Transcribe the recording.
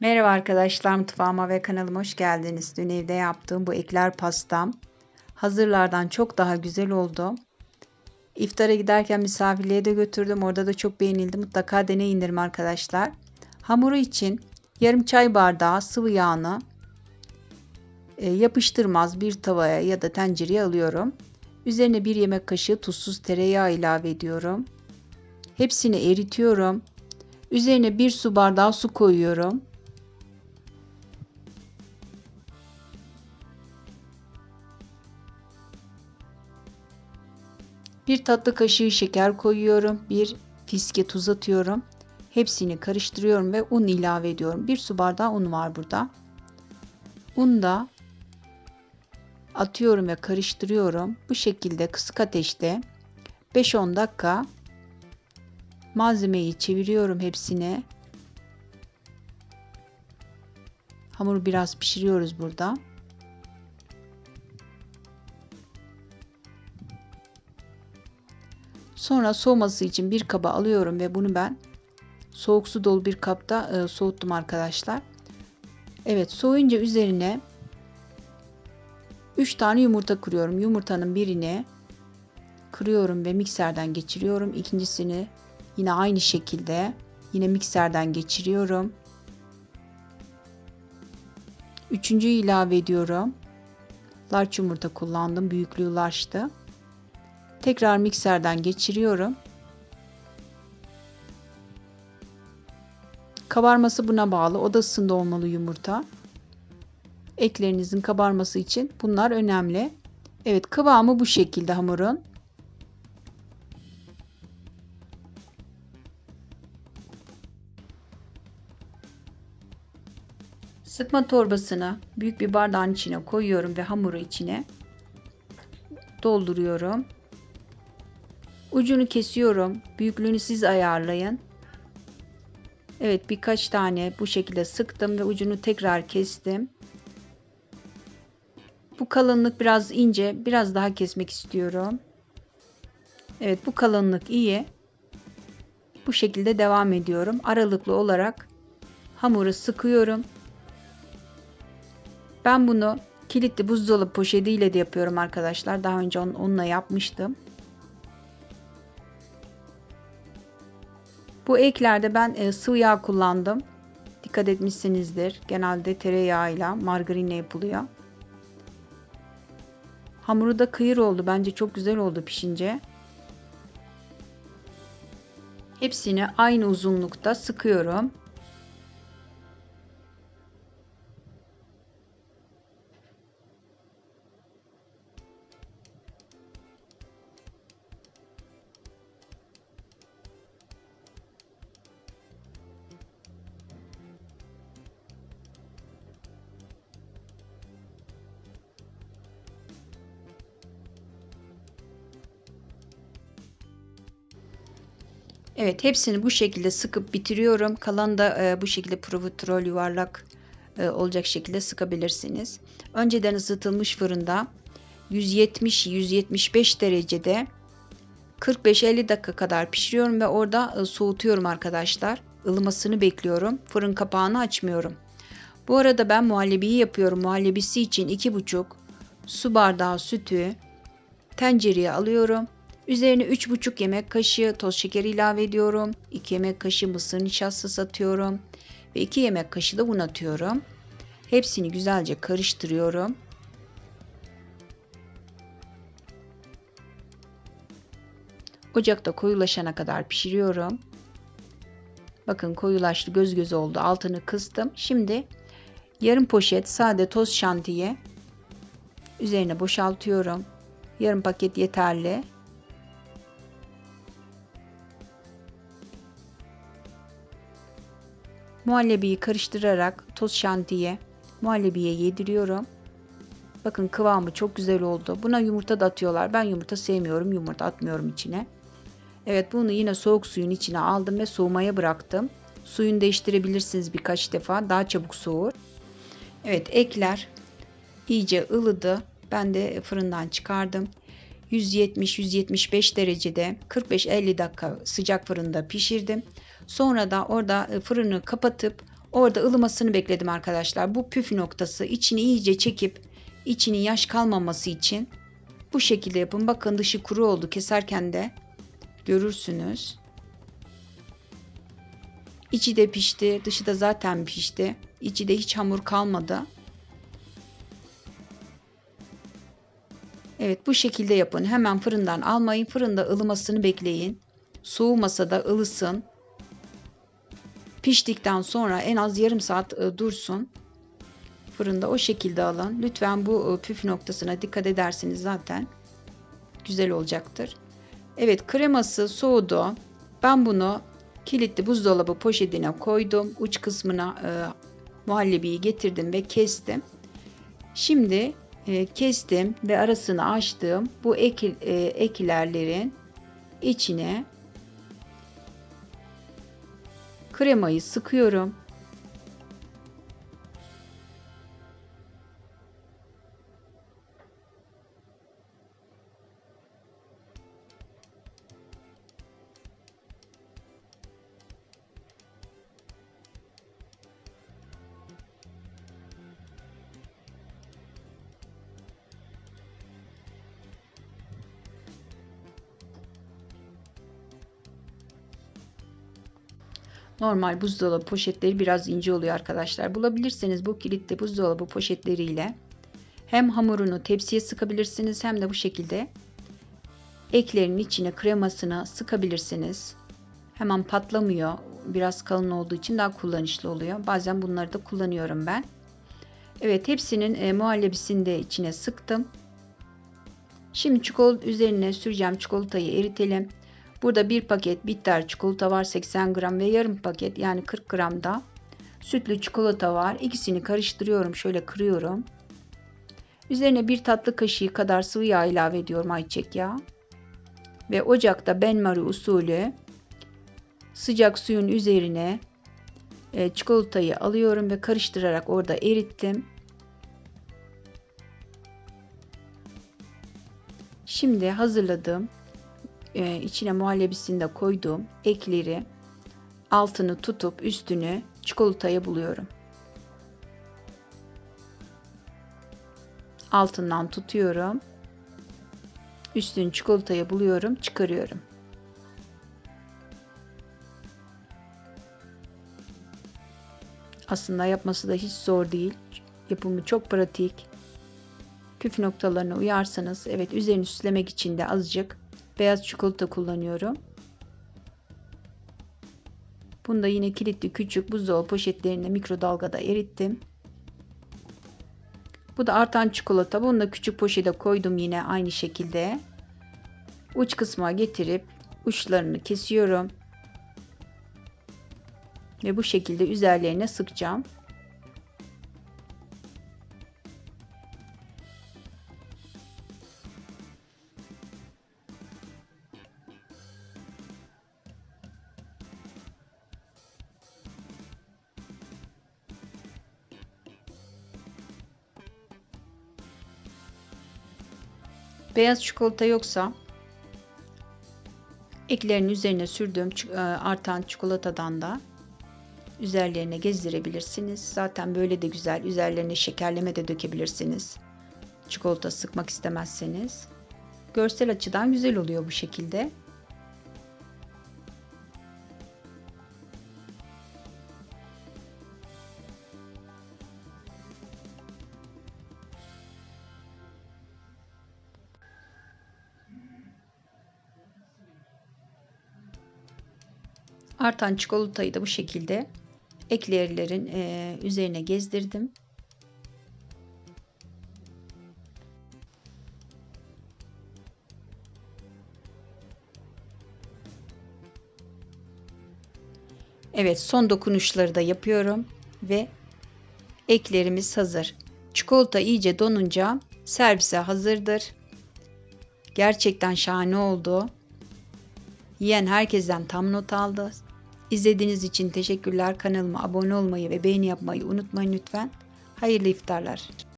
Merhaba arkadaşlar, mutfağıma ve kanalıma hoş geldiniz. Dün evde yaptığım bu ekler pastam hazırlardan çok daha güzel oldu. İftara giderken misafirliğe de götürdüm. Orada da çok beğenildi. Mutlaka deneyin derim arkadaşlar. Hamuru için yarım çay bardağı sıvı yağını e, yapıştırmaz bir tavaya ya da tencereye alıyorum. Üzerine bir yemek kaşığı tuzsuz tereyağı ilave ediyorum. Hepsini eritiyorum. Üzerine bir su bardağı su koyuyorum. Bir tatlı kaşığı şeker koyuyorum. Bir fiske tuz atıyorum. Hepsini karıştırıyorum ve un ilave ediyorum. Bir su bardağı un var burada. Un da atıyorum ve karıştırıyorum. Bu şekilde kısık ateşte 5-10 dakika malzemeyi çeviriyorum hepsini. Hamuru biraz pişiriyoruz burada. Sonra soğuması için bir kaba alıyorum ve bunu ben soğuk su dolu bir kapta e, soğuttum arkadaşlar. Evet soğuyunca üzerine 3 tane yumurta kırıyorum. Yumurtanın birini kırıyorum ve mikserden geçiriyorum. İkincisini yine aynı şekilde yine mikserden geçiriyorum. Üçüncüyü ilave ediyorum. Large yumurta kullandım. Büyüklüğü ulaştı. Tekrar mikserden geçiriyorum. Kabarması buna bağlı. Oda ısısında olmalı yumurta. Eklerinizin kabarması için bunlar önemli. Evet kıvamı bu şekilde hamurun. Sıkma torbasını büyük bir bardağın içine koyuyorum ve hamuru içine dolduruyorum. Ucunu kesiyorum. Büyüklüğünü siz ayarlayın. Evet birkaç tane bu şekilde sıktım ve ucunu tekrar kestim. Bu kalınlık biraz ince. Biraz daha kesmek istiyorum. Evet bu kalınlık iyi. Bu şekilde devam ediyorum. Aralıklı olarak hamuru sıkıyorum. Ben bunu kilitli buzdolabı poşetiyle de yapıyorum arkadaşlar. Daha önce onunla yapmıştım. Bu eklerde ben e, sıvı yağ kullandım. Dikkat etmişsinizdir. Genelde tereyağıyla, margarinle yapılıyor. Hamuru da kıyır oldu. Bence çok güzel oldu pişince. Hepsini aynı uzunlukta sıkıyorum. Evet hepsini bu şekilde sıkıp bitiriyorum. Kalan da e, bu şekilde profiterol yuvarlak e, olacak şekilde sıkabilirsiniz. Önceden ısıtılmış fırında 170-175 derecede 45-50 dakika kadar pişiriyorum ve orada e, soğutuyorum arkadaşlar. Ilımasını bekliyorum. Fırın kapağını açmıyorum. Bu arada ben muhallebiyi yapıyorum. Muhallebisi için 2,5 su bardağı sütü tencereye alıyorum. Üzerine 3,5 yemek kaşığı toz şeker ilave ediyorum. 2 yemek kaşığı mısır nişastası atıyorum. Ve 2 yemek kaşığı da un atıyorum. Hepsini güzelce karıştırıyorum. Ocakta koyulaşana kadar pişiriyorum. Bakın koyulaştı göz göz oldu. Altını kıstım. Şimdi yarım poşet sade toz şantiye üzerine boşaltıyorum. Yarım paket yeterli. Muhallebiyi karıştırarak toz şantiye muhallebiye yediriyorum. Bakın kıvamı çok güzel oldu. Buna yumurta da atıyorlar. Ben yumurta sevmiyorum. Yumurta atmıyorum içine. Evet bunu yine soğuk suyun içine aldım ve soğumaya bıraktım. Suyunu değiştirebilirsiniz birkaç defa. Daha çabuk soğur. Evet ekler iyice ılıdı. Ben de fırından çıkardım. 170-175 derecede 45-50 dakika sıcak fırında pişirdim. Sonra da orada e, fırını kapatıp Orada ılımasını bekledim arkadaşlar. Bu püf noktası içini iyice çekip içinin yaş kalmaması için bu şekilde yapın. Bakın dışı kuru oldu. Keserken de görürsünüz. İçi de pişti. Dışı da zaten pişti. İçi de hiç hamur kalmadı. Evet bu şekilde yapın. Hemen fırından almayın. Fırında ılımasını bekleyin. Soğumasa da ılısın. Piştikten sonra en az yarım saat e, dursun. Fırında o şekilde alın. Lütfen bu e, püf noktasına dikkat ederseniz zaten güzel olacaktır. Evet kreması soğudu. Ben bunu kilitli buzdolabı poşetine koydum. Uç kısmına e, muhallebiyi getirdim ve kestim. Şimdi e, kestim ve arasını açtım. Bu ek, e, eklerlerin içine kremayı sıkıyorum. Normal buzdolabı poşetleri biraz ince oluyor arkadaşlar. Bulabilirseniz bu kilitli buzdolabı poşetleriyle hem hamurunu tepsiye sıkabilirsiniz hem de bu şekilde eklerin içine kremasını sıkabilirsiniz. Hemen patlamıyor. Biraz kalın olduğu için daha kullanışlı oluyor. Bazen bunları da kullanıyorum ben. Evet hepsinin e, muhallebisini de içine sıktım. Şimdi çikolata üzerine süreceğim çikolatayı eritelim. Burada bir paket bitter çikolata var 80 gram ve yarım paket yani 40 gram da sütlü çikolata var. İkisini karıştırıyorum. Şöyle kırıyorum. Üzerine bir tatlı kaşığı kadar sıvı yağ ilave ediyorum ayçiçek yağı. Ve ocakta benmari usulü sıcak suyun üzerine e, çikolatayı alıyorum ve karıştırarak orada erittim. Şimdi hazırladığım e, içine muhallebisini koyduğum ekleri altını tutup üstünü çikolataya buluyorum. Altından tutuyorum. Üstünü çikolataya buluyorum, çıkarıyorum. Aslında yapması da hiç zor değil. Yapımı çok pratik. Püf noktalarına uyarsanız, evet üzerini süslemek için de azıcık beyaz çikolata kullanıyorum. Bunu da yine kilitli küçük buzdolabı poşetlerinde mikrodalgada erittim. Bu da artan çikolata. Bunu da küçük poşete koydum yine aynı şekilde. Uç kısma getirip uçlarını kesiyorum. Ve bu şekilde üzerlerine sıkacağım. Beyaz çikolata yoksa eklerin üzerine sürdüğüm e, artan çikolatadan da üzerlerine gezdirebilirsiniz. Zaten böyle de güzel. Üzerlerine şekerleme de dökebilirsiniz. Çikolata sıkmak istemezseniz. Görsel açıdan güzel oluyor bu şekilde. Artan çikolatayı da bu şekilde eklerlerin e, üzerine gezdirdim. Evet son dokunuşları da yapıyorum ve eklerimiz hazır. Çikolata iyice donunca servise hazırdır. Gerçekten şahane oldu. Yiyen herkesten tam not aldı. İzlediğiniz için teşekkürler. Kanalıma abone olmayı ve beğeni yapmayı unutmayın lütfen. Hayırlı iftarlar.